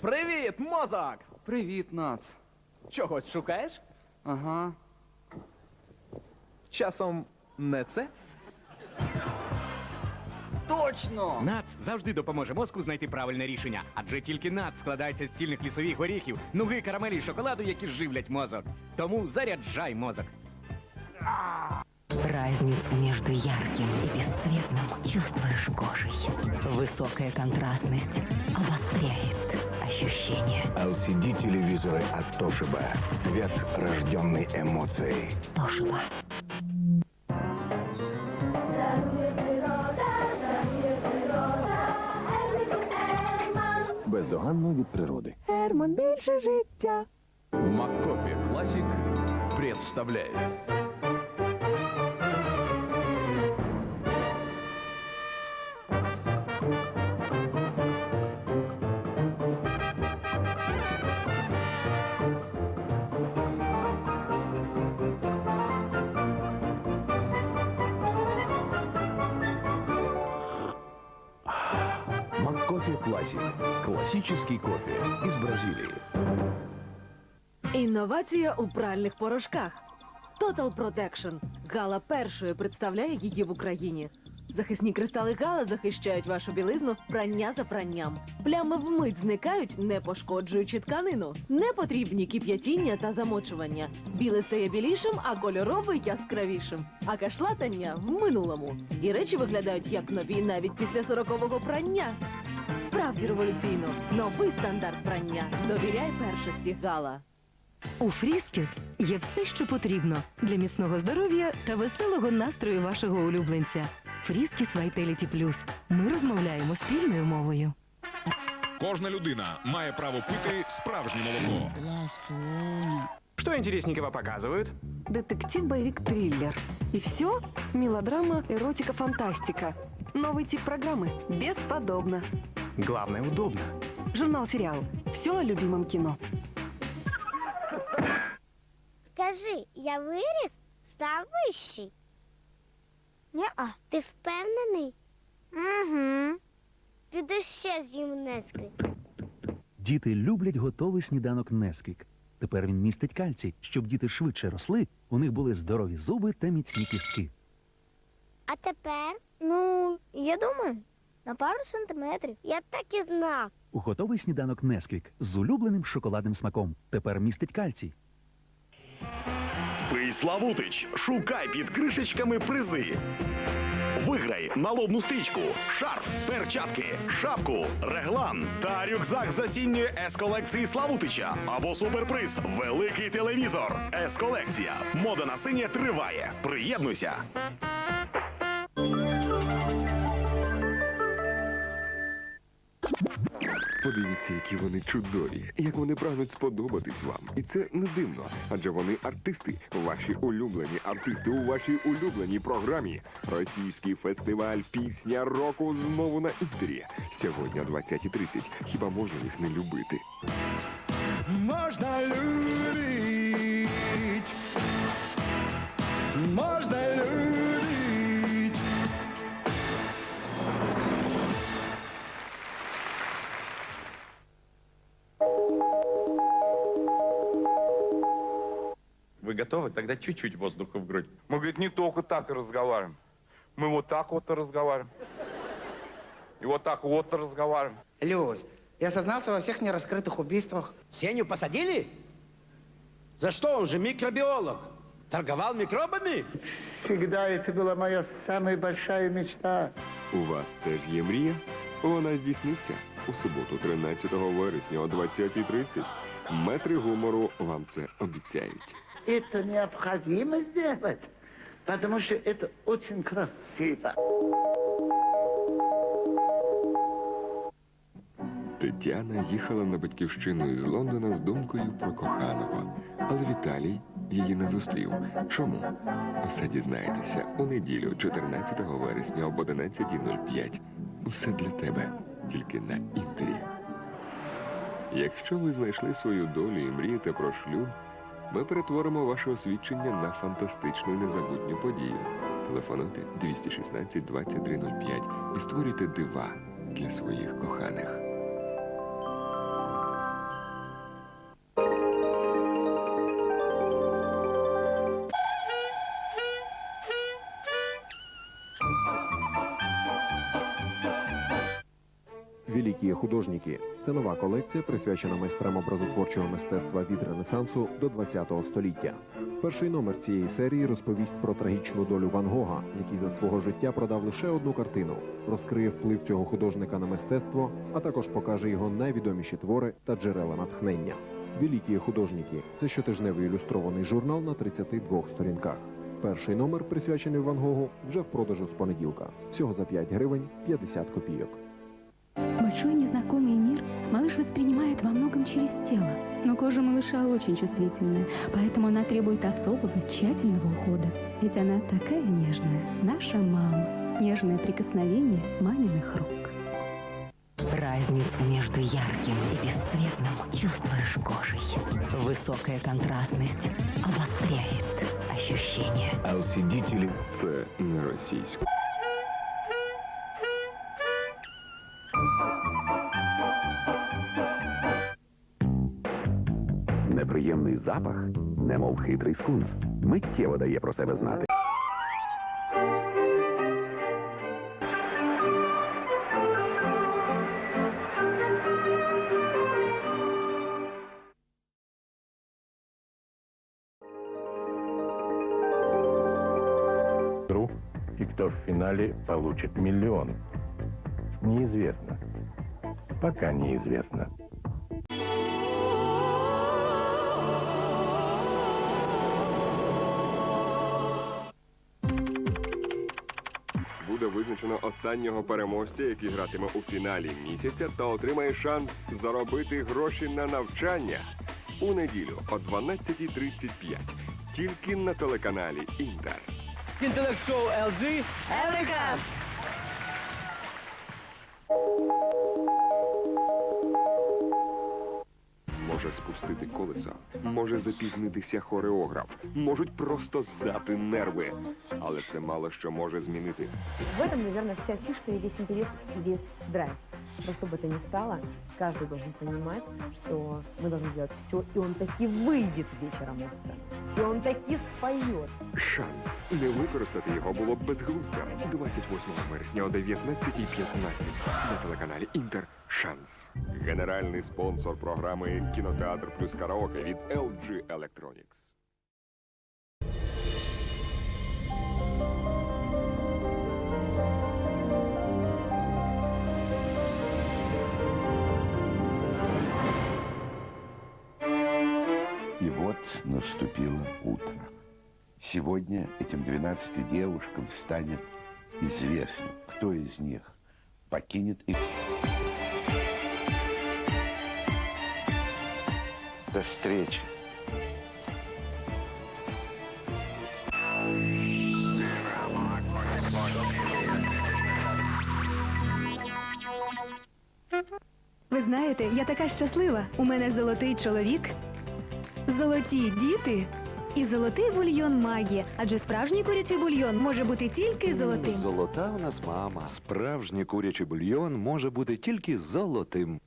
Привіт, мозок! Привіт, Нац. Чогось шукаєш? Ага. Часом не це? Точно! НАЦ завжди допоможе мозку знайти правильне рішення, адже тільки НАЦ складається з цільних лісових горіхів, нуги, карамелі і шоколаду, які живлять мозок. Тому заряджай мозок. Разницу между ярким и бесцветным чувствуешь кожей. Высокая контрастность обостряет ощущения. LCD-телевизоры от Toshiba. Свет, рожденный эмоцией. Тошиба. Бездоганно від природи. МакКофе Классик представляет. МакКофе Классик. Классический кофе из Бразилии. Інновація у пральних порошках. Total Protection. Гала першою представляє її в Україні. Захисні кристали Гала захищають вашу білизну прання за пранням. Плями вмить зникають, не пошкоджуючи тканину. Не потрібні кип'ятіння та замочування. Біле стає білішим, а кольоровий яскравішим. А кашлатання в минулому. І речі виглядають як нові навіть після сорокового прання Справді революційно. Новий стандарт прання. Довіряй першості Гала. У Фріскіс є все, що потрібно для міцного здоров'я та веселого настрою вашого улюбленця. Фріскіс Vitality Plus. Ми розмовляємо спільною мовою. Кожна людина має право пити справжнє молоко. Что интересненького показывают? Детектив, боевик, триллер. И все? Мелодрама, эротика, фантастика. Новый тип программы. Бесподобно. Главное, удобно. Журнал-сериал. Все о любимом кино. Скажи, я виріс, став вищий. Ня-а. Ти впевнений? Угу. Піду ще з'їм несквік. Діти люблять готовий сніданок Несквік. Тепер він містить кальцій, щоб діти швидше росли, у них були здорові зуби та міцні кістки. А тепер? Ну, я думаю, на пару сантиметрів. Я так і знав. Готовий сніданок Несквік з улюбленим шоколадним смаком. Тепер містить кальцій. Пий Славутич, шукай під кришечками призи. Виграй налобну стрічку, шарф, перчатки, шапку, реглан та рюкзак з осінньої С-колекції Славутича або суперприз Великий телевізор. С-колекція. Мода на синє триває. Приєднуйся. Подивіться, які вони чудові, як вони прагнуть сподобатись вам. І це не дивно, адже вони артисти, ваші улюблені артисти у вашій улюбленій програмі. Російський фестиваль пісня року знову на інтері. Сьогодні о 20.30. Хіба можна їх не любити? Вы готовы? Тогда чуть-чуть воздуха в грудь. Мы, говорит, не только так и разговариваем. Мы вот так вот и разговариваем. И вот так вот и разговариваем. Люсь, я сознался во всех нераскрытых убийствах. Сеню посадили? За что? Он же микробиолог. Торговал микробами? Всегда это была моя самая большая мечта. У вас теж є мрія? Вона здійсниться у суботу, 13 вересня о 20.30. Метри гумору вам це обіцяють. Это необходимо сделать, потому что это очень красиво. Тетяна їхала на батьківщину із Лондона з думкою про коханого, але Віталій її не зустрів. Чому? Все дізнаєтеся у неділю, 14 вересня об 11.05. Все для тебе, тільки на інтері. Якщо ви знайшли свою долю і мрієте про шлюб, ми перетворимо ваше освідчення на фантастичну незабутню подію. Телефонуйте 216 2305 і створюйте дива для своїх коханих. Великі художники це нова колекція, присвячена майстрам образотворчого мистецтва від Ренесансу до ХХ століття. Перший номер цієї серії розповість про трагічну долю Ван Гога, який за свого життя продав лише одну картину, розкриє вплив цього художника на мистецтво, а також покаже його найвідоміші твори та джерела натхнення. Великі художники це щотижневий ілюстрований журнал на 32 сторінках. Перший номер, присвячений Ван Гогу, вже в продажу з понеділка. Всього за 5 гривень 50 копійок. Большой незнакомый мир малыш воспринимает во многом через тело. Но кожа малыша очень чувствительная, поэтому она требует особого, тщательного ухода. Ведь она такая нежная, наша мама. Нежное прикосновение маминых рук. Разницу между ярким и бесцветным чувствуешь кожей. Высокая контрастность обостряет ощущения. LCD теле... Це не російська. Неприємний запах, немов хитрий скунс, миттєво дає про себе знати. игру и кто в финале получит миллион. Неизвестно. Пока неизвестно. Буде визначено останнього переможця, який гратиме у фіналі місяця та отримає шанс заробити гроші на навчання у неділю о 12.35. Тільки на телеканалі Інтер. Інтелект шоу LG. Еврика! Може спустити колеса, може запізнитися хореограф, можуть просто здати нерви. Але це мало що може змінити. В этом, наверное, вся фішка і весь інтерес і весь драйв. Во что бы то ни стало, каждый должен понимать, что мы должны делать все, и он таки выйдет вечером на сцену. И он таки споет. Шанс не використати його було б безглуздям. 28 вересня о 19.15 на телеканалі Інтер. Шанс. Генеральний спонсор програми Кінотеатр плюс караоке від LG Electronics. Наступило утро. Сегодня этим 12 девушкам станет известно, кто из них покинет их. До встречи. Ви знаєте, я така щаслива. У мене золотий чоловік, золоті діти і золотий бульйон магія. Адже справжній курячий бульйон може бути тільки золотим. Золота у нас мама. Справжній курячий бульйон може бути тільки золотим.